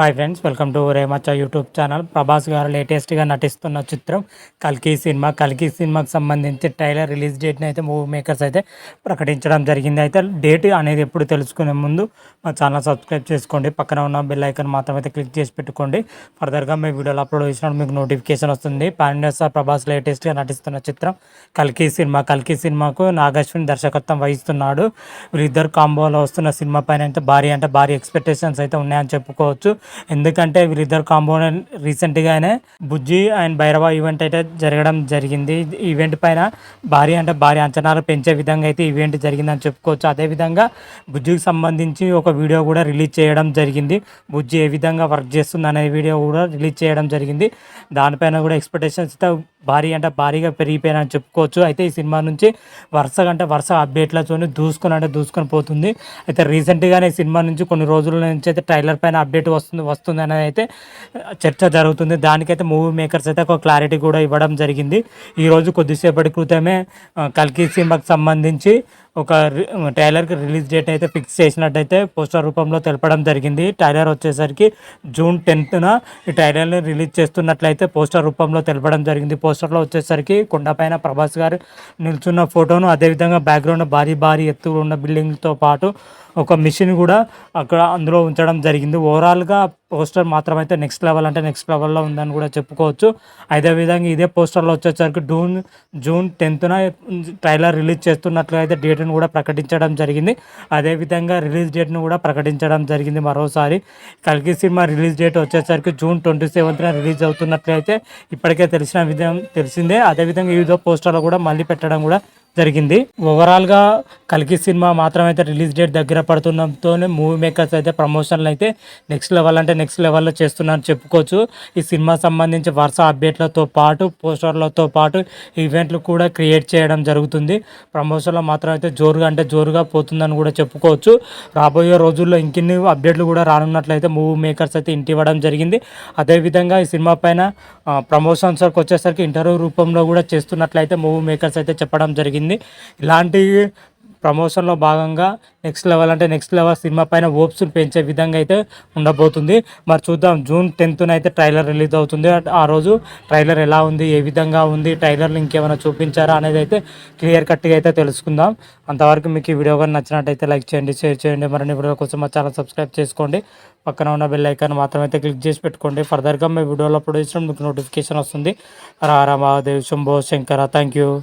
Hi friends welcome to రేమచ్చ YouTube channel Prabhas గారు లేటెస్ట్గా నటిస్తున్న చిత్రం కల్కి సినిమా. కల్కి సినిమాకి సంబంధించి ట్రైలర్ రిలీజ్ డేట్ని అయితే మూవీ మేకర్స్ అయితే ప్రకటించడం జరిగింది. అయితే డేట్ అనేది ఎప్పుడు తెలుసుకునే ముందు మా ఛానల్ సబ్స్క్రైబ్ చేసుకోండి. పక్కన ఉన్న బెల్ ఐకన్ మాత్రం అయితే క్లిక్ చేసి పెట్టుకోండి. ఫర్దర్గా మీ వీడియోలు అప్లోడ్ చేసినప్పుడు మీకు నోటిఫికేషన్ వస్తుంది. పాన్ ఇండియా ప్రభాస్ లేటెస్ట్గా నటిస్తున్న చిత్రం కల్కి సినిమా. కల్కి సినిమాకు నాగశ్విని దర్శకత్వం వహిస్తున్నాడు. వీళ్ళిద్దరు కాంబోలో వస్తున్న సినిమా పైన అయితే భారీ అంటే భారీ ఎక్స్పెక్టేషన్స్ అయితే ఉన్నాయని చెప్పుకోవచ్చు. ఎందుకంటే వీరిద్దరు కాంపోనెంట్ రీసెంట్గానే బుజ్జి అండ్ భైరవ ఈవెంట్ అయితే జరగడం జరిగింది. ఈవెంట్ పైన భారీ అంటే భారీ అంచనాలు పెంచే విధంగా అయితే ఈవెంట్ జరిగిందని చెప్పుకోవచ్చు. అదేవిధంగా బుజ్జికి సంబంధించి ఒక వీడియో కూడా రిలీజ్ చేయడం జరిగింది. బుజ్జి ఏ విధంగా వర్క్ చేస్తుంది అనే వీడియో కూడా రిలీజ్ చేయడం జరిగింది. దానిపైన కూడా ఎక్స్పెక్టేషన్స్ అయితే భారీ అంటే భారీగా పెరిగిపోయారని చెప్పుకోవచ్చు. అయితే ఈ సినిమా నుంచి వరుసగా అంటే వరుస అప్డేట్లతో దూసుకొని అంటే దూసుకొని పోతుంది. అయితే రీసెంట్గానే ఈ సినిమా నుంచి కొన్ని రోజుల నుంచి అయితే ట్రైలర్ పైన అప్డేట్ వస్తుంది వస్తుంది అనేది అయితే చర్చ జరుగుతుంది. దానికైతే మూవీ మేకర్స్ అయితే ఒక క్లారిటీ కూడా ఇవ్వడం జరిగింది. ఈరోజు కొద్దిసేపటి క్రితమే కల్కి సినిమాకి సంబంధించి ఒక రి- ట్రైలర్కి రిలీజ్ డేట్ అయితే ఫిక్స్ చేసినట్టయితే పోస్టర్ రూపంలో తెలపడం జరిగింది. ట్రైలర్ వచ్చేసరికి జూన్ టెన్త్న ఈ ట్రైలర్ని రిలీజ్ చేస్తున్నట్లయితే పోస్టర్ రూపంలో తెలపడం జరిగింది. పోస్టర్లో వచ్చేసరికి కొండపైన ప్రభాస్ గారు నిల్చున్న ఫోటోను అదేవిధంగా బ్యాక్గ్రౌండ్ భారీ భారీ ఎత్తు ఉన్న బిల్డింగ్తో పాటు ఒక మిషన్ కూడా అక్కడ అందులో ఉంచడం జరిగింది. ఓవరాల్గా పోస్టర్ మాత్రం అయితే నెక్స్ట్ లెవెల్ అంటే నెక్స్ట్ లెవెల్లో ఉందని కూడా చెప్పుకోవచ్చు. అదేవిధంగా ఇదే పోస్టర్లో వచ్చేసరికి జూన్ జూన్ టెన్త్న ట్రైలర్ రిలీజ్ చేస్తున్నట్లుగా అయితే డేట్ను కూడా ప్రకటించడం జరిగింది. అదేవిధంగా రిలీజ్ డేట్ను కూడా ప్రకటించడం జరిగింది మరోసారి. కల్కి సినిమా రిలీజ్ డేట్ వచ్చేసరికి జూన్ ట్వంటీ సెవెంత్న రిలీజ్ అవుతున్నట్లయితే ఇప్పటికే తెలిసిన విధం తెలిసిందే. అదేవిధంగా వివిధ పోస్టర్లు కూడా మళ్ళీ పెట్టడం కూడా జరిగింది. ఓవరాల్గా కలికి సినిమా మాత్రం అయితే రిలీజ్ డేట్ దగ్గర పడుతుండటంతోనే మూవీ మేకర్స్ అయితే ప్రమోషన్లు అయితే నెక్స్ట్ లెవెల్ అంటే నెక్స్ట్ లెవెల్లో చేస్తున్నారని చెప్పుకోవచ్చు. ఈ సినిమా సంబంధించి వరుస అప్డేట్లతో పాటు పోస్టర్లతో పాటు ఈవెంట్లు కూడా క్రియేట్ చేయడం జరుగుతుంది. ప్రమోషన్లో మాత్రం అయితే జోరుగా అంటే జోరుగా పోతుందని కూడా చెప్పుకోవచ్చు. రాబోయే రోజుల్లో ఇంకెన్ని అప్డేట్లు కూడా రానున్నట్లయితే మూవీ మేకర్స్ అయితే ఇంటి ఇవ్వడం జరిగింది. అదేవిధంగా ఈ సినిమా పైన ప్రమోషన్స్ వచ్చేసరికి ఇంటర్వ్యూ రూపంలో కూడా చేస్తున్నట్లయితే మూవీ మేకర్స్ అయితే చెప్పడం జరిగింది. ఇలాంటి ప్రమోషన్లో భాగంగా నెక్స్ట్ లెవెల్ అంటే నెక్స్ట్ లెవెల్ సినిమా పైన ఓప్స్ని పెంచే విధంగా అయితే ఉండబోతుంది. మరి చూద్దాం జూన్ టెన్త్న అయితే ట్రైలర్ రిలీజ్ అవుతుంది. ఆ రోజు ట్రైలర్ ఎలా ఉంది ఏ విధంగా ఉంది ట్రైలర్లు ఇంకేమైనా చూపించారా అనేది అయితే క్లియర్ కట్గా అయితే తెలుసుకుందాం. అంతవరకు మీకు ఈ వీడియో కానీ నచ్చినట్టయితే లైక్ చేయండి షేర్ చేయండి. మరిన్ని వీడియో కోసం మా ఛానల్ సబ్స్క్రైబ్ చేసుకోండి. పక్కన ఉన్న బెల్ ఐకాన్ మాత్రం అయితే క్లిక్ చేసి పెట్టుకోండి. ఫర్దర్గా మీ వీడియోలో అప్లోడ్ చేసిన మీకు నోటిఫికేషన్ వస్తుంది. రారా మహాదేవ్ శంభో శంకర థ్యాంక్ యూ